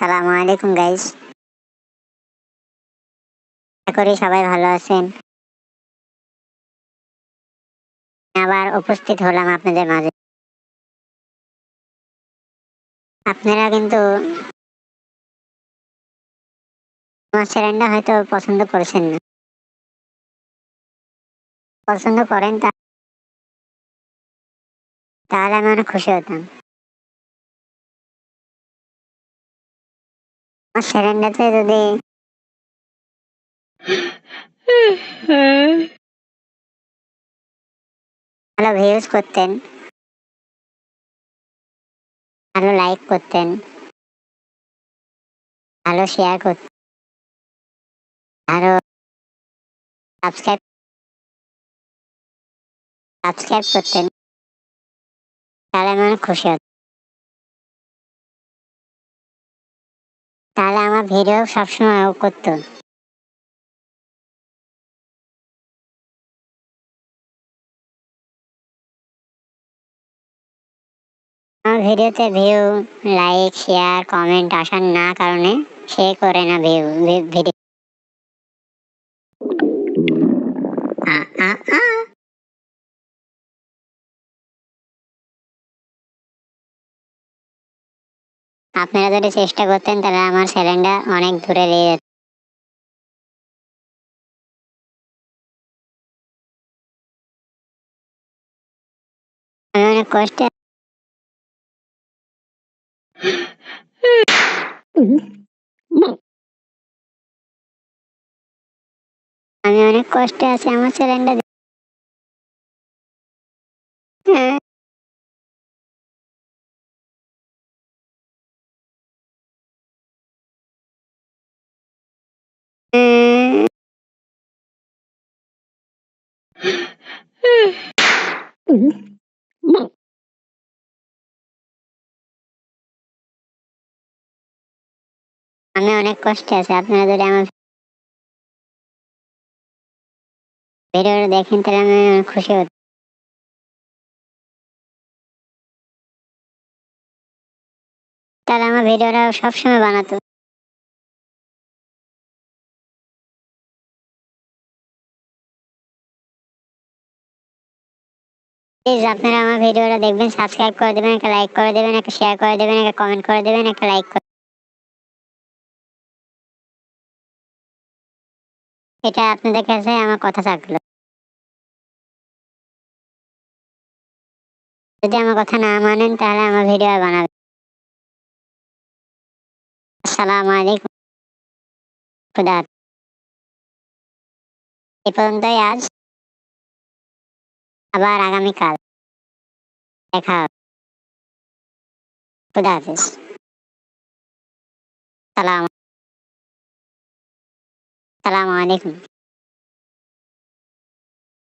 সালাম আলাইকুম গাইস করি সবাই ভালো আছেন। আবার উপস্থিত হলাম আপনাদের মাঝে। আপনারা কিন্তু আমার চ্যানেলটা হয়তো পছন্দ করেছেন না। পছন্দ করেন তাহলে আমি অনেক খুশি হতাম। আমার চ্যানেলটাতে যদি ভালো ভিউজ করতেন। ভালো লাইক করতেন। ভালো শেয়ার করতেন। আরও সাবস্ক্রাইব সাবস্ক্রাইব করতেন। তাহলে আমি অনেক খুশি হতাম। তাহলে আমার ভিডিও সবসময় ও করতো। আমার ভিডিওতে ভিউ লাইক শেয়ার কমেন্ট আসার না কারণে সে করে না ভিউ ভিডিও আপনারা যদি চেষ্টা করতেন, তাহলে আমার চ্যানেলটা অনেক দূরে নিয়ে যেত। আমি অনেক কষ্টে আমি অনেক কষ্টে আছি, আমার চ্যানেলটা আমি অনেক কষ্টে আছি। আপনারা যদি আমার ভিডিওটা দেখেন, তাহলে আমি খুশি হতাম তাহলে আমার ভিডিওটা সবসময় বানাতো। প্লিজ আপনারা আমার ভিডিওটা দেখবেন সাবস্ক্রাইব করে দেবেন, একটা লাইক করে দেবেন, একটা শেয়ার করে দেবেন, একটা কমেন্ট করে দেবেন, একটা লাইক এটা আপনাদের কাছে আমার কথা থাকল। যদি আমার কথা না মানেন, তাহলে আমার ভিডিও বানাবেন আসসালামু আলাইকুম। খুদা। এ পর্যন্তই আজ। আবার আগামীকাল। দেখা হবে। খুদা হাফেজ। সালাম সালামু আলাইকুম।